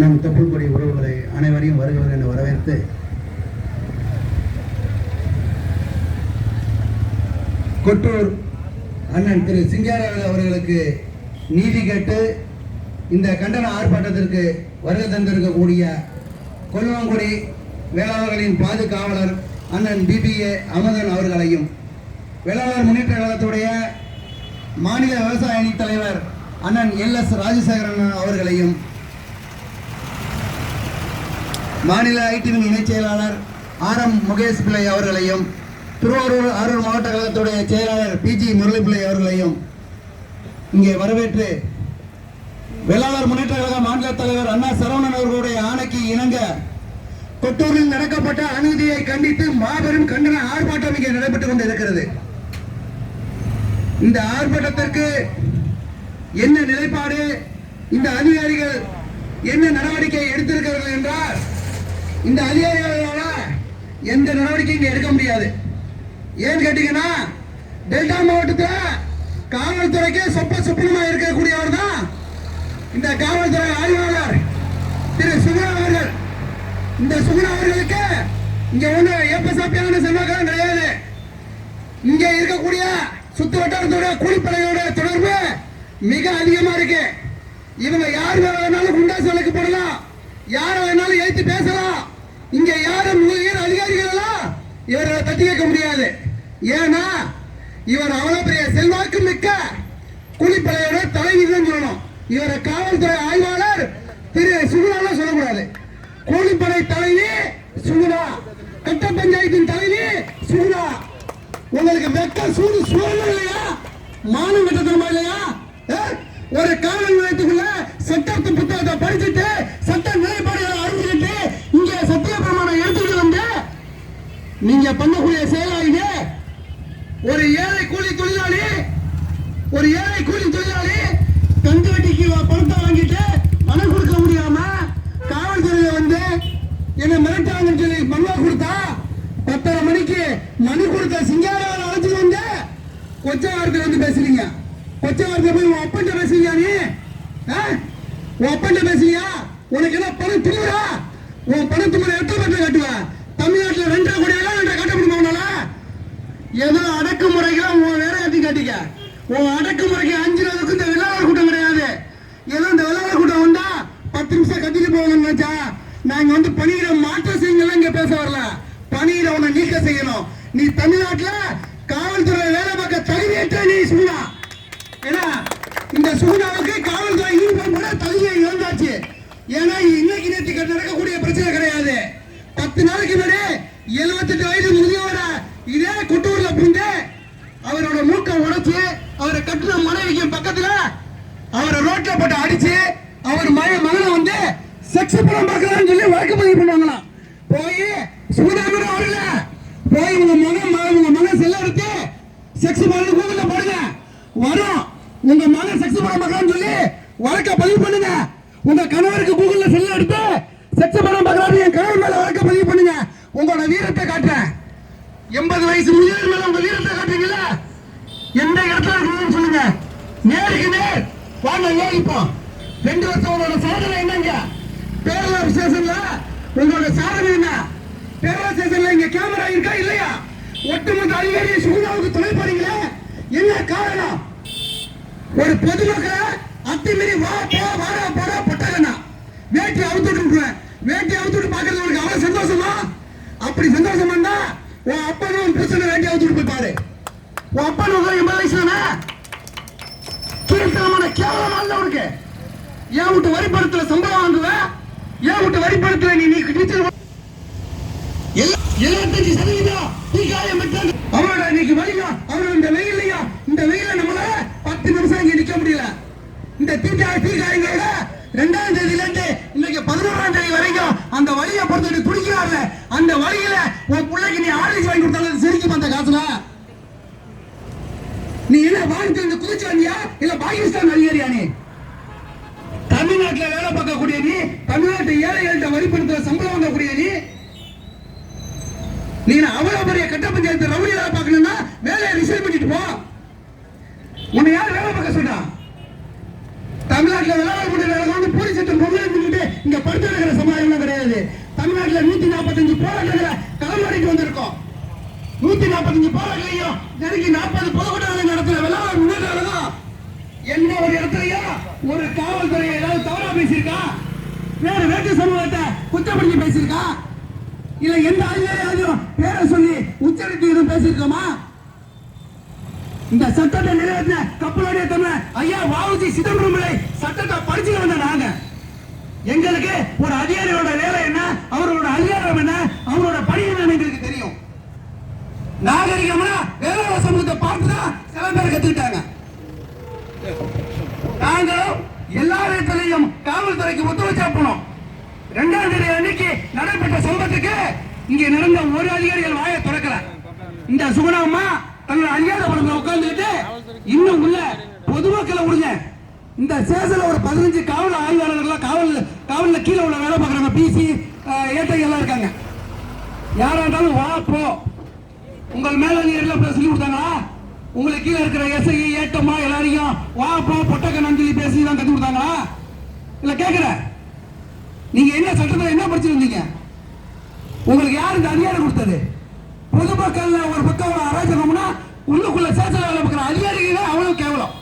நம் தொப்புள்கொடி உறவுகளை அனைவரையும் வருகிறவர் என வரவேற்று கொட்டூர் அண்ணன் திரு சிங்காரவேல் அவர்களுக்கு நீதி கேட்டு இந்த கண்டன ஆர்ப்பாட்டத்திற்கு வருகை தந்திருக்கக்கூடிய கொல்லுவங்குடி வேளாளர்களின் பாதுகாவலர் அண்ணன் பிபிஏ அமதன் அவர்களையும் வேளாளர் முன்னேற்ற கழகத்துடைய மாநில விவசாய அணி தலைவர் அண்ணன் எல் எஸ் ராஜசேகரன் அவர்களையும் மாநில ஐடிவின் இணைச் செயலாளர் ஆர் எம் முகேஷ் பிள்ளை அவர்களையும் திருவாரூர் அரூர் மாவட்ட கழகத்துடைய செயலாளர் பிஜி முரளி பிள்ளை அவர்களையும் இங்கே வரவேற்று வேளாளர் முன்னேற்ற கழக மாநில தலைவர் அண்ணா சரவணன் அவர்களுடைய ஆணைக்கு இணங்க கொட்டூரில் நடக்கப்பட்ட அநீதியை கண்டித்து மாபெரும் கண்டன ஆர்ப்பாட்டம் இங்கே நடைபெற்றுக் கொண்டிருக்கிறது. இந்த ஆர்ப்பாட்டத்திற்கு என்ன நிலைப்பாடு இந்த அதிகாரிகள் என்ன நடவடிக்கை எடுத்திருக்கிறார்கள் என்றால் இந்த அதிகாரிகளால எந்த நடவடிக்கையும் இங்க எடுக்க முடியாது. ஏன்னு கேட்டீங்கன்னா டெல்டா மாவட்டத்தில் காவல்துறைக்கு சொப்ப சொப்பனமா இருக்கக்கூடியவர் தான் இந்த காவல்துறை ஆய்வாளர் திரு சுகுணா அவர்கள். இந்த சுகுணா அவர்களுக்கு இங்க ஒண்ணு ஏப்பசாப்பியான செல்வாக்கெல்லாம் கிடையாது. இங்க இருக்கக்கூடிய சுத்து வட்டாரத்தோட கூலிப்படையோட தொடர்பு மிக அதிகமா இருக்கு. இவங்க யார் வேணாலும் குண்டாசு போடலாம். யார வேணாலும் ஏத்தி பேசலாம். இங்க யாரும் உயர் அதிகாரிகள்? எல்லாம் இவரை தட்டி கேட்க முடியாது. ஏன்னா இவர் அவ்வளவு பெரிய செல்வாக்கு மிக்க கூலிப்படையோட தலைவி தான் சொல்லணும். இவரை காவல்துறை ஆய்வாளர் திரு சுகுணா சொல்லக்கூடாது. கூலிப்படை தலைவி சுகுணா. கட்ட பஞ்சாயத்தின் தலைவி சுகுணா. உங்களுக்கு வெக்க சூடு சூழல் இல்லையா? மானம் கட்டத்தனமா இல்லையா? ஒரு காவல் நிலையத்துக்குள்ள சட்டத்து புத்தகத்தை படிச்சுட்டு சட்ட நிலைப்பாடுகளை அறிஞ்சிட்டு இங்க சத்திய பிரமாணம் எடுத்துட்டு வந்து நீங்க பண்ணக்கூடிய செயலா இது ஒரு ஏழை கூலி தொழிலாளி ஒரு ஏழை கூலி தொழிலாளி கந்து வட்டிக்கு வா- பணத்தை வாங்கிட்டு பணம் கொடுக்க முடியாம காவல்துறையில வந்து என்ன மிரட்டாங்கன்னு சொல்லி மனுவா கொடுத்தா பத்தரை மணிக்கு மனு கொடுத்த சிங்காரவன் அழைச்சிட்டு வந்து கொச்ச வார்த்தை வந்து பேசுறீங்க? பச்சை வார்த்தை போய் உன் அப்பன்ட்ட பேசுறியா நீ? உன் அப்பன்ட்ட பேசுறியா? உனக்கு என்ன பணம் திருவிழா? உன் பணத்து மேல எத்தனை பட்டம் கட்டுவ? தமிழ்நாட்டுல ரெண்டரை கோடி எல்லாம் ரெண்டரை கட்ட முடியுமா உன்னால? ஏதோ அடக்குமுறைக்கு உன் வேற ஏத்தி காட்டிக்க. உன் அடக்குமுறைக்கு அஞ்சு நாளுக்கு இந்த வெள்ளாளர் கூட்டம் கிடையாது. ஏதோ இந்த வெள்ளாளர் கூட்டம் வந்தா பத்து நிமிஷம் கத்திட்டு போவாங்கன்னு நினைச்சா நாங்க வந்து பணியிட மாற்றம் செய்யுங்கலாம் இங்க பேச வரல. பணியிட உன்னை நீக்க செய்யணும். நீ தமிழ்நாட்டுல காவல்துறை வேலை பார்க்க தகுதியற்ற நீ சுகுணா ஏன்னா இந்த சுகுணாவுக்கு காவல்துறை யூனிஃபார்ம் கூட தகுதியை இழந்தாச்சு ஏன்னா இன்னைக்கு நேற்று நடக்கக்கூடிய பிரச்சனை கிடையாது பத்து நாளைக்கு முன்னாடி எழுபத்தெட்டு வயது முதியவர இதே குட்டூர்ல புந்து அவரோட மூக்க உடைச்சு அவரை கட்டின மனைவிக்கு பக்கத்துல அவரை ரோட்ல போட்டு அடிச்சு அவர் மய மகனை வந்து செக்ஸ் படம் பார்க்கலாம்னு சொல்லி வழக்கு பதிவு பண்ணுவாங்களாம் போய் சுகுணாமன் அவர்கள போய் உங்க மகன் மகன் உங்க மகன் செல்ல எடுத்து செக்ஸ் பண்ணி கூகுள்ல போடுங்க. வரும். உங்க மகன் செக்ஸ் பண்ண பார்க்கலாம்னு சொல்லி வழக்க பதிவு பண்ணுங்க. உங்க கணவருக்கு கூகுள்ல செல்ல எடுத்து செக்ஸ் பண்ண பார்க்கலாம்னு என் கணவர் மேல வழக்க பதிவு பண்ணுங்க. உங்களோட வீரத்தை காட்டுறேன். எண்பது வயசு முதியவர் மேல உங்க வீரத்தை காட்டுறீங்களா எந்த இடத்துல இருக்கணும்னு சொல்லுங்க. நேருக்கு நேர். வாங்க ஏறிப்போம் ரெண்டு வருஷம் உங்களோட சாதனை என்னங்க? பேரலா ஸ்டேஷன்ல உங்களோட சாதனை என்ன? பேரலா ஸ்டேஷன்ல இங்க கேமரா இருக்கா இல்லையா? ஒட்டுமொத்த அதிகாரி சுகுணாவுக்கு துணை போறீங்களே என்ன காரணம் ஒரு பொதுமக்களை அத்துமீறி வா போ வாடா போடா பொட்டலனா வேட்டி அவுத்துட்டு விட்டுருவேன் வேட்டி அவுத்துட்டு பாக்குறது உனக்கு அவ்வளவு சந்தோஷமா அப்படி சந்தோஷமா இருந்தா உன் அப்பனும் உன் புருஷனை வேட்டி அவுத்துட்டு போய் பாரு உன் அப்பன் உங்க எண்பது வயசுல கீழ்த்தனமான கேவலமா இல்ல உனக்கு ஏன் விட்டு வரிப்படத்துல சம்பளம் வாங்குவேன் ஏன் விட்டு வரிப்படத்துல நீ நீ டீச்சர் எழுபத்தஞ்சு சதவீதம் அவரோட இன்னைக்கு வலியும் இந்த வெயிலையும் இந்த வெயில நம்மள பத்து நிமிஷம் இங்க நிக்க முடியல. இந்த தீட்டா தீக்காயங்களோட ரெண்டாம் தேதியில இருந்து இன்னைக்கு பதினோராம் தேதி வரைக்கும் அந்த வழியை பொறுத்தவரை துடிக்கிறாருல. அந்த வழியில உன் பிள்ளைக்கு நீ ஆரஞ்சு வாங்கி கொடுத்தாலும் சிரிக்கும் அந்த காசுல. நீ என்ன வாங்கிட்டு வந்து குதிச்சு வந்தியா? இல்ல பாகிஸ்தான் அதிகாரியா நீ? தமிழ்நாட்டுல வேலை பார்க்கக்கூடிய நீ தமிழ்நாட்டு ஏழைகள்கிட்ட வரிப்படுத்துற சம்பளம் வாங்கக்கூடிய நீ நீ அவ்வளவு பெரிய கட்ட பஞ்சாயத்து ரவுடியா பார்க்கணும்னா வேலையை ரிசைன் பண்ணிட்டு போ. உன்னை யார் வேலை பார்க்க தமிழ்நாட்டில் தமிழ்நாட்டுல விளையாட முடியல வந்து போலீஸ் சட்டம் பொங்கலுக்கு இங்க படுத்து இருக்கிற சமாதானம் கிடையாது. தமிழ்நாட்டுல நூத்தி நாற்பத்தஞ்சு போராட்டங்களை களமடைக்கு வந்திருக்கோம். நூத்தி நாற்பத்தஞ்சு போராட்டங்களையும் நெருங்கி நாற்பது பொதுக்கூட்டங்களை நடத்துற வெள்ளாளர் முன்னேறதா தான். எந்த ஒரு இடத்துலயா? ஒரு காவல்துறை ஏதாவது தவறா பேசியிருக்கா? வேற வேட்டு சமூகத்தை குற்றப்படுத்தி பேசியிருக்கா? இல்ல எந்த அதிகாரியாலையும் பேரை சொல்லி உச்சரித்து எதுவும் இந்த சட்டத்தை நிறைவேற்ற கப்பலுடைய தமிழ் ஐயா வாவுஜி சிதம்பரம் பிள்ளை சட்டத்தை படிச்சுட்டு வந்த நாங்க. எங்களுக்கு ஒரு அதிகாரியோட வேலை என்ன? அவரோட அதிகாரம் என்ன? அவரோட பணி என்ன எங்களுக்கு தெரியும். நாகரிகம்னா வேலை சமூகத்தை பார்த்துதான் சில பேர் கத்துக்கிட்டாங்க. நாங்க எல்லா இடத்துலையும் காவல்துறைக்கு ஒத்துழைச்சா போனோம் ரெண்டாம் தேதி அன்னைக்கு நடைபெற்ற சம்பவத்துக்கு இங்க நடந்த ஒரு அதிகாரிகள் வாயை திறக்கல. இந்த சுகுணாமா தங்களை அதிகார படத்துல உட்கார்ந்துட்டு இன்னும் உள்ள பொதுமக்களை விடுங்க இந்த சேசல ஒரு பதினஞ்சு காவல் ஆய்வாளர்கள் காவல் காவல்ல கீழே உள்ள வேலை பார்க்குறாங்க பிசி ஏட்டை எல்லாம் இருக்காங்க. யாரா இருந்தாலும் வா போ. உங்கள் மேலதிகாரிகள் அப்படி சொல்லி கொடுத்தாங்களா? உங்களுக்கு கீழே இருக்கிற எஸ்ஐ ஏட்டமா எல்லாரையும் வா போ பொட்டக்க நன்றி பேசி தான் கத்து கொடுத்தாங்களா? இல்ல கேக்குறேன். நீங்க என்ன சட்டத்தில் என்ன படிச்சிருந்தீங்க உங்களுக்கு யார் இந்த அதிகாரம் கொடுத்தது? பொதுமக்கள் ஒரு பக்கம் ஒரு அராஜகம்னா உள்ளுக்குள்ள சேர்த்து வேலை பார்க்குற அதிகாரிகள் அவ்வளவு கேவலம்.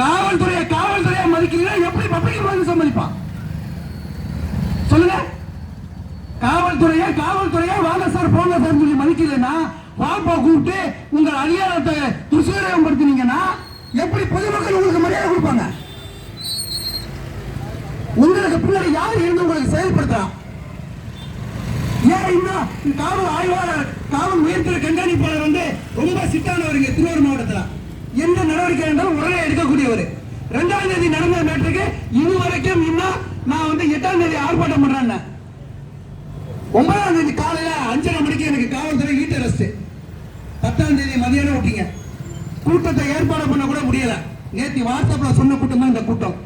காவல்துறையை காவல்துறையை மதிக்கிறீங்களா? எப்படி பப்ளிக் வந்து சம்மதிப்பான் சொல்லுங்க. காவல்துறையை காவல்துறையை வாங்க சார் போங்க சார் சொல்லி மதிக்கலைன்னா வாப்பா கூப்பிட்டு உங்கள் அதிகாரத்தை துஷ்பிரயோகப்படுத்தினீங்கன்னா எப்படி பொதுமக்கள் உங்களுக்கு மரியாதை கொடுப்பாங்க? உங்களுக்கு பின்னாடி யார் இருந்து உங்களுக்கு செயல்படுத்துறான் ஏன் இன்னும் காவல் ஆய்வாளர் காவல் உயர்த்திற கண்காணிப்பாளர் வந்து ரொம்ப சிட்டானவருங்க திருவாரூர் மாவட்டத்தில். எந்த நடவடிக்கை இருந்தாலும் உடனே எடுக்கக்கூடியவர். ரெண்டாம் தேதி நடந்த இன்ன வரைக்கும் இன்னும் நான் வந்து எட்டாம் தேதி ஆர்ப்பாட்டம் பண்றேன் ஒன்பதாம் தேதி காலையில அஞ்சரை மணிக்கு எனக்கு காவல்துறை வீட்டு அரசு பத்தாம் தேதி மதியானம் விட்டீங்க. கூட்டத்தை ஏற்பாடு பண்ண கூட முடியல. நேற்று வாட்ஸ்அப்ல சொன்ன கூட்டம் தான் இந்த கூட்டம்.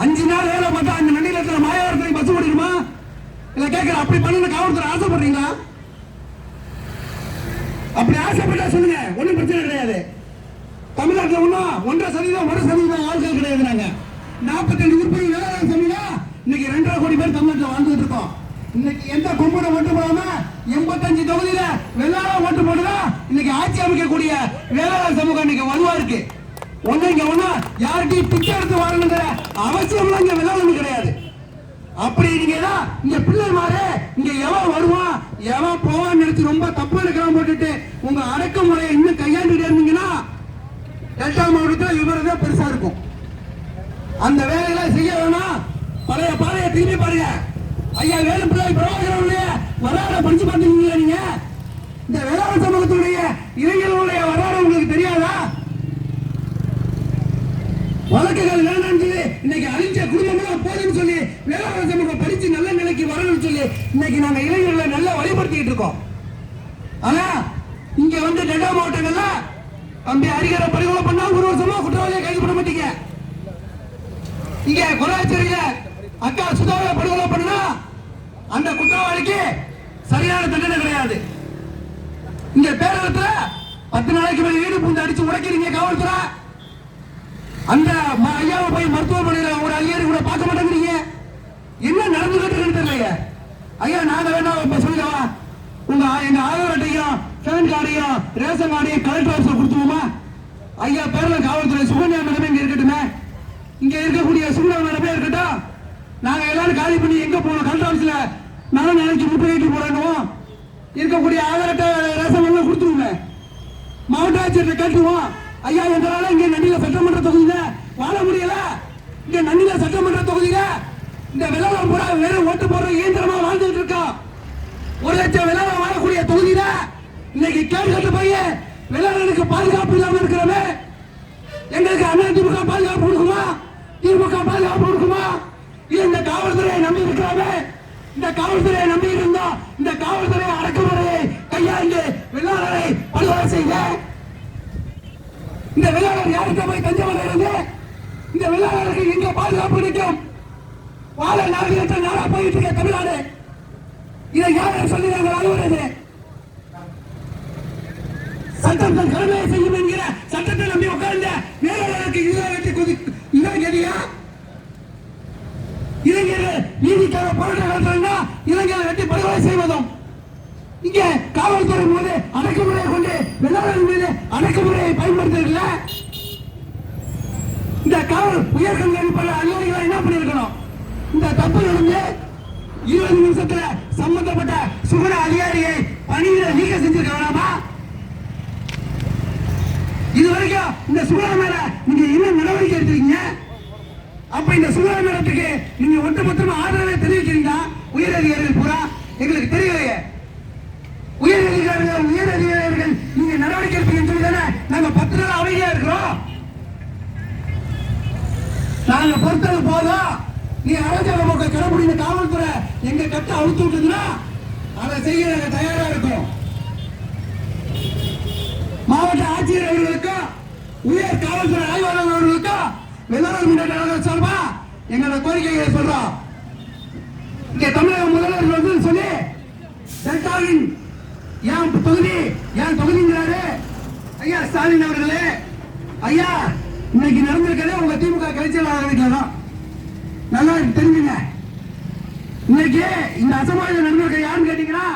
அஞ்சு நாள் வேலை பார்த்தா அந்த நன்னிலத்துல மாயாவரத்துக்கு பஸ் ஓடிடுமா? இல்ல கேட்கற அப்படி பண்ணு காவல்துறை ஆசைப்படுறீங்களா? அப்படி ஆசைப்பட்டா சொல்லுங்க ஒன்றும் பிரச்சனை கிடையாது. தமிழ்நாட்டில் ஒன்றும் ஒன்றரை சதவீதம் ஒரு சதவீதம் ஆட்கள் கிடையாது நாங்க. நாற்பத்தஞ்சு உறுப்பினர் வேளாண் சமீனா இன்னைக்கு ரெண்டரை கோடி பேர் தமிழ்நாட்டில் வாழ்ந்துட்டு இருக்கோம். இன்னைக்கு எந்த கொம்பனை ஓட்டு போடாம எண்பத்தஞ்சு தொகுதியில வெள்ளாளம் ஓட்டு போடுதா இன்னைக்கு ஆட்சி அமைக்கக்கூடிய வேளாளர் சமூகம் இன்னைக்கு வலுவா இருக்கு. ஒண்ணு இங்க ஒண்ணு யார்கிட்டயும் பிச்சை எடுத்து வாழணும் அவசியம் இங்க வெள்ளாளம் கிடையாது. அப்படி நீங்க இங்க பிள்ளை மாறு இங்க எவன் வருவான்? எவன் போவான்னு நினைச்சு ரொம்ப தப்பு இருக்கிறான் போட்டுட்டு உங்க அடக்குமுறையை இன்னும் கையாண்டுட்டே இருந்தீங்கன்னா டெல்டா மாவட்டத்தில் விவரம் பெருசா இருக்கும். அந்த வேலையெல்லாம் செய்ய வேணாம். பழைய பாதையை திரும்பி பாருங்க. ஐயா வேலு பிள்ளை பிரபாகரனுடைய வரலாறு படிச்சு பார்த்துருக்கீங்களா நீங்க? இந்த வேளாண் சமூகத்துடைய இளைஞர்களுடைய வரலாறு உங்களுக்கு தெரியாதா? வழக்குகள் வேணாம்னு சொல்லி இன்னைக்கு அழிஞ்ச குடும்பமெல்லாம் போதும்னு சொல்லி வேளாண் சமூகம் படிச்சு நல்ல நிலைக்கு வரணும்னு சொல்லி இன்னைக்கு நாங்க இளைஞர்களை நல்லா வழிபடுத்திட்டு இருக்கோம். ஆனா இங்க வந்து டெல்டா மாவட்டங்கள்ல தம்பி அரிகரை படுகொலை பண்ணா ஒரு வருஷமா குற்றவாளியை கைது பண்ண மாட்டீங்க. இங்க குராச்சேரியில அக்கா சுதாவை படுகொலை பண்ணா அந்த குற்றவாளிக்கு சரியான தண்டனை கிடையாது. இங்க பேரகத்துல பத்து நாளைக்கு மேல வீடு பூந்து அடிச்சு உடைக்கிறீங்க காவல்துறை. அந்த ஐயாவை போய் மருத்துவமனையில் ஒரு அதிகாரி கூட பார்க்க மாட்டேங்கிறீங்க. என்ன நடந்துகிட்டு இருக்குன்னு ஐயா நாங்க வேணா இப்ப சொல்லுவா உங்க எங்க ஆதார் அட்டையும் பேன் கார்டையும் ரேஷன் கார்டையும் கலெக்டர் ஆஃபீஸ்ல கொடுத்துருவோமா? ஐயா பேர்ல காவல்துறை சுகன்யா மேடமே இங்க இருக்கட்டுமே. இங்க இருக்கக்கூடிய சுகன்யா மேடமே இருக்கட்டும். நாங்க எல்லாரும் காலி பண்ணி எங்க போனோம் கலெக்டர் ஆஃபீஸ்ல நானும் நாளைக்கு முற்றுகையிட்டு போறோம் இருக்கக்கூடிய ஆதார் அட்டை ரேஷன் எல்லாம் கொடுத்துருவோமே. மாவட்ட ஆட்சியர்கிட்ட கேட்டுவோம் ஐயா எங்களால இங்க நன்னில சட்டமன்ற தொகுதியில வாழ முடியல. இங்க நன்னில சட்டமன்ற தொகுதியில இந்த விளம்பரம் பூரா வெறும் ஓட்டு போடுற இயந்திரமா வாழ்ந்துட்டு இருக்கோம் ஒரு லட்சம் விளம்பரம் வாழக்கூடிய தொகுதியில இன்னைக்கு கேடு கட்டு போய் விளம்பரனுக்கு பாதுகாப்பு இல்லாம இருக்கிறோமே. எங்களுக்கு அண்ணா திமுக பாதுகாப்பு கொடுக்குமா? திமுக பாதுகாப்பு கொடுக்குமா? இல்ல இந்த காவல்துறையை நம்பி இருக்கிறாமே. இந்த காவல்துறையை நம்பி இருந்தோம். இந்த காவல்துறை அடக்குமுறையை கையாண்டு வெள்ளாளரை படுகொலை செய்த இந்த வெள்ளாளர் யாருக்கு போய் தஞ்சம் இருந்து இந்த வெள்ளாளருக்கு எங்க பாதுகாப்பு நிற்கும் வாழ நாகரிகத்தை நாடா போயிட்டு இருக்க தமிழ்நாடு. இதை யார சொல்லி நாங்கள் அலுவலது சட்டம் கடமையை செய்யும் என்கிற சட்டத்தை நம்பி உட்கார்ந்த வேளாளருக்கு இளைஞர்களுக்கு குதி இளைஞரியா இளைஞர் நீதிக்காக போராட்டம் நடத்துறாங்க இளைஞரை வெட்டி படுகொலை செய்வதும். இங்கே காவல்துறை போது அடக்குமுறை கொண்டு வெள்ளாளர் உயர்கல்வி காவல் உயர் அதிகாரிகள் என்ன பண்ணிருக்கணும் இந்த தப்பு நடந்து இருபது நிமிஷத்துல சம்பந்தப்பட்ட சுகர அதிகாரியை பணியில நீக்க செஞ்சிருக்க வேணாமா? இது வரைக்கும் இந்த சுகர மேல நீங்க என்ன நடவடிக்கை எடுத்திருக்கீங்க? அப்ப இந்த சுகர மேலத்துக்கு நீங்க ஒட்டுமொத்தமா ஆதரவை தெரிவிக்கிறீங்களா? உயர் அதிகாரிகள் பூரா? எங்களுக்கு தெரியலையே. உயர் அதிகாரிகள் உயர் நாங்க பொறுத்தது போதும் நீ அரசியல் போக்க கடைபிடிக்க காவல்துறை எங்க கட்ட அழுத்து விட்டுதுன்னா அதை செய்ய நாங்க தயாரா இருக்கோம். மாவட்ட ஆட்சியர் அவர்களுக்கும் உயர் காவல்துறை ஆய்வாளர் அவர்களுக்கும் வெள்ளாளர் முன்னேற்ற கழகம் சார்பா எங்களோட கோரிக்கைகளை சொல்றோம். இங்க தமிழக முதல்வர் வந்து சொல்லி சர்க்காரின் என் தொகுதி என் தொகுதிங்கிறாரு? ஐயா ஸ்டாலின் அவர்களே ஐயா இன்னைக்கு நடந்திருக்கதே உங்க திமுக கலைச்சலாளர் வீட்டில் தான் நல்லா தெரிஞ்சுங்க. இன்னைக்கு இந்த அசம்பாவிதம் நடந்திருக்க யாருன்னு கேட்டீங்கன்னா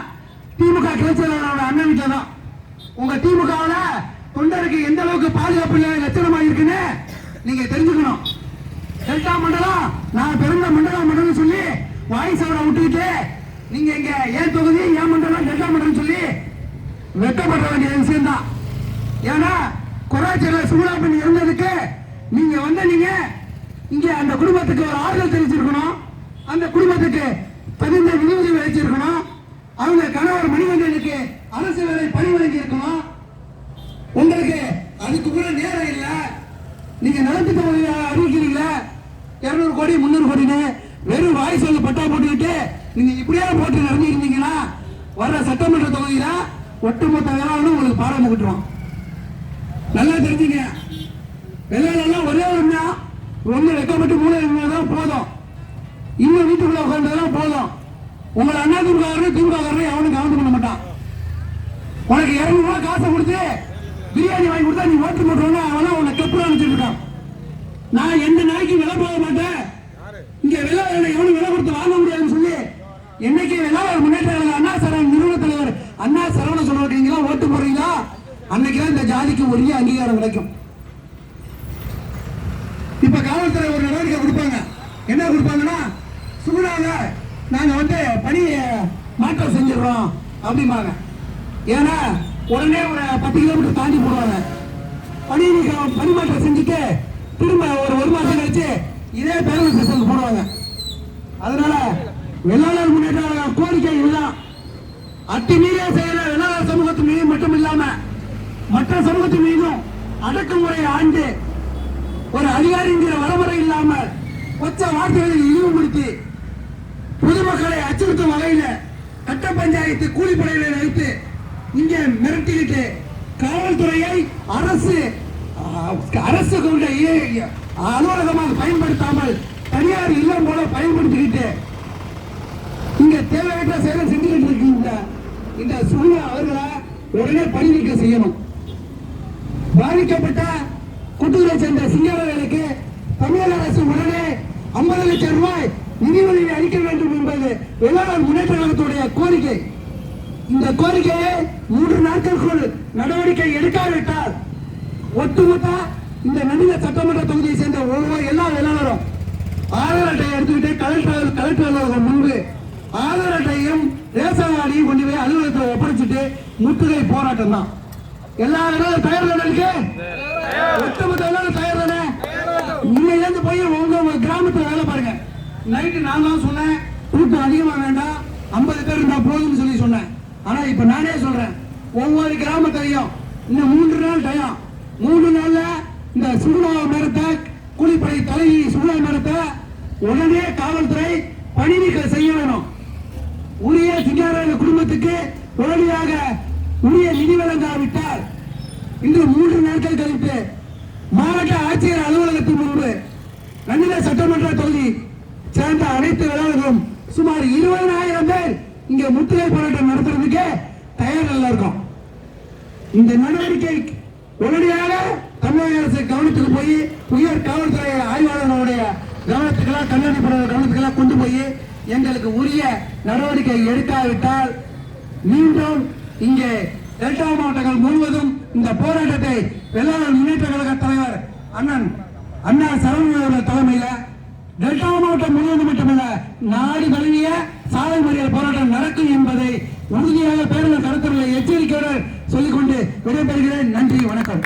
திமுக கிளைச்சலாளரோட அண்ணன் வீட்டில் தான் உங்க திமுகவில் தொண்டருக்கு எந்த அளவுக்கு பாதுகாப்பு இல்லை லட்சணமா இருக்குன்னு நீங்க தெரிஞ்சுக்கணும். டெல்டா மண்டலம் நான் பிறந்த மண்டலம் மண்டலம் சொல்லி வாய் சவரை விட்டுக்கிட்டு நீங்க இங்க ஏன் தொகுதி ஏன் மண்டலம் டெல்டா மண்டலம் சொல்லி வெட்டப்பட வேண்டிய விஷயம் தான் ஏன்னா கொராச்சியில சுகுணா பண்ணி இருந்ததுக்கு நீங்க வந்து நீங்க இங்க அந்த குடும்பத்துக்கு ஒரு ஆறுதல் தெரிவிச்சிருக்கணும். அந்த குடும்பத்துக்கு பதிந்த நிதி வச்சிருக்கணும் அவங்க கணவர் மணிவந்தனுக்கு அரசு வேலை பணி வழங்கி இருக்கணும். உங்களுக்கு அதுக்கு கூட நேரம் இல்லை. நீங்க நலத்திட்ட அறிவிக்கிறீங்கள இருநூறு கோடி முந்நூறு கோடின்னு வெறும் வாய் சொல்லி பட்டா போட்டுக்கிட்டு நீங்க இப்படியே போட்டு நடந்துருந்தீங்கன்னா வர்ற சட்டமன்ற தொகுதியில ஒட்டுமொத்த வேளாண்மை உங்களுக்கு பாடம் விட்டுருவோம் நல்லா தெரிஞ்சுங்க. வெள்ளையெல்லாம் ஒரே ஒரு தான் ஒண்ணு வெக்கப்பட்டு மூணு தான் போதும். இன்னும் வீட்டுக்குள்ள உட்கார்ந்ததெல்லாம் போதும். உங்களை அண்ணா திமுக திமுக எவனும் கவனம் பண்ண மாட்டான். உனக்கு இரநூறுவா காசை கொடுத்து பிரியாணி வாங்கி கொடுத்தா நீ ஓட்டு போட்டுருவா அவனா உன்னை கப்பு அனுப்பிச்சிட்டு இருக்கான். நான் எந்த நாய்க்கு விலை போக மாட்டேன். இங்க விலை வேலை எவனும் விலை கொடுத்து வாங்க முடியாதுன்னு சொல்லி என்னைக்கு விலை முன்னேற்ற அண்ணா சரவணன் நிறுவன தலைவர் அண்ணா சரவண சொல்றீங்களா ஓட்டு போடுறீங்களா? அன்னைக்குதான் இந்த ஜாதிக்கு உரிய அங்கீகாரம் கிடைக்கும். இப்ப காவல்துறை ஒரு நடவடிக்கை கொடுப்பாங்க. என்ன கொடுப்பாங்கன்னா சுகுணாங்க நாங்க வந்து பணி மாற்றம் செஞ்சிடறோம் அப்படிம்பாங்க. ஏன்னா உடனே ஒரு பத்து கிலோமீட்டர் தாண்டி போடுவாங்க. பணி நீக்கம் பணி மாற்றம் செஞ்சுட்டு திரும்ப ஒரு ஒரு மாசம் கழிச்சு இதே பேருந்து ஸ்டேஷனுக்கு போடுவாங்க. அதனால வெள்ளாளர் முன்னேற்ற கோரிக்கை இதுதான். அத்துமீறிய செயல வெள்ளாளர் சமூகத்து மீது மட்டும் இல்லாமல் மற்ற சமூகத்து மீதும் அடக்குமுறை ஆண்டு ஒரு அதிகாரிங்கிற வரமுறை இல்லாமல் கொச்ச வார்த்தைகளை இழிவுபடுத்தி பொதுமக்களை அச்சுறுத்தும் வகையில கட்ட பஞ்சாயத்து கூலிப்படைகளை வைத்து இங்க மிரட்டிக்கிட்டு காவல்துறையை அரசு அரசு கொண்ட ஏ- அலுவலகமாக பயன்படுத்தாமல் தனியார் இல்லம் போல பயன்படுத்திக்கிட்டு இங்க தேவையற்ற செயலை செஞ்சுக்கிட்டு இருக்கின்ற இந்த இந்த சூழ்நிலை அவர்களை உடனே பணி நீக்கம் செய்யணும். பாதிக்கப்பட்ட குட்டூரை சேர்ந்த சிங்கவேலுக்கு தமிழக அரசு உடனே ஐம்பது லட்சம் ரூபாய் நிதி உதவி அளிக்க வேண்டும் என்பது வேளாண் முன்னேற்ற கழகத்துடைய கோரிக்கை. இந்த கோரிக்கையை மூன்று நாட்களுக்குள் நடவடிக்கை எடுக்காவிட்டால் ஒட்டுமொத்த இந்த நன்னில சட்டமன்ற தொகுதியை சேர்ந்த ஒவ்வொரு எல்லா வேளாளரும் ஆதார் அட்டையை எடுத்துக்கிட்டு கலெக்டர் கலெக்டர் அலுவலகம் முன்பு ஆதார் அட்டையும் ரேசன் கார்டையும் கொண்டு போய் அலுவலகத்தில் ஒப்படைச்சிட்டு முற்றுகை போராட்டம் தான் எல்லா இடங்களும் தயார் தானே ஒட்டுமொத்த எல்லாரும் தயார் தானே? இன்னையிலேருந்து போய் உங்க உங்க கிராமத்துல வேலை பாருங்க. நைட்டு நான் தான் சொன்னேன் கூட்டம் அதிகமாக வேண்டாம். ஐம்பது பேர் இருந்தா போதும்னு சொல்லி சொன்னேன். ஆனா இப்ப நானே சொல்றேன் ஒவ்வொரு கிராமத்திலையும் இன்னும் மூன்று நாள் டயம் மூணு நாள்ல இந்த சுகுணா மரத்தை கூலிப்படை தலைவி சுகுணா மரத்தை உடனே காவல்துறை பணி நீக்கம் செய்ய வேணும். உரிய சிங்காராய குடும்பத்துக்கு உடனடியாக உரிய நிதி வழங்காவிட்டால் இன்று மூன்று நாட்கள் கழித்து மாவட்ட ஆட்சியர் அலுவலகத்தின் முன்பு நன்னில சட்டமன்ற தொகுதி சேர்ந்த அனைத்து வேளாளர்களும் சுமார் இருபதாயிரம் பேர் இங்க முற்றுகை போராட்டம் நடத்துறதுக்கு நல்ல இருக்கும். இந்த நடவடிக்கை உடனடியாக தமிழக அரசு கவனத்துக்கு போய் உயர் காவல்துறை ஆய்வாளர்களுடைய கவனத்துக்கெல்லாம் கண்ணாடி பட கவனத்துக்கெல்லாம் கொண்டு போய் எங்களுக்கு உரிய நடவடிக்கை எடுக்காவிட்டால் மீண்டும் இங்கே டெல்டா மாவட்டங்கள் முழுவதும் இந்த போராட்டத்தை வெள்ளாளர் முன்னேற்ற கழக தலைவர் அண்ணன் அண்ணா சரவண தலைமையில டெல்டா மாவட்டம் முழுவதும் மட்டுமல்ல நாடு தழுவிய சாலை மறியல் போராட்டம் நடக்கும் என்பதை உறுதியாக பேருந்து நடத்தவில்லை எச்சரிக்கையுடன் சொல்லிக்கொண்டு விடைபெறுகிறேன். நன்றி வணக்கம்.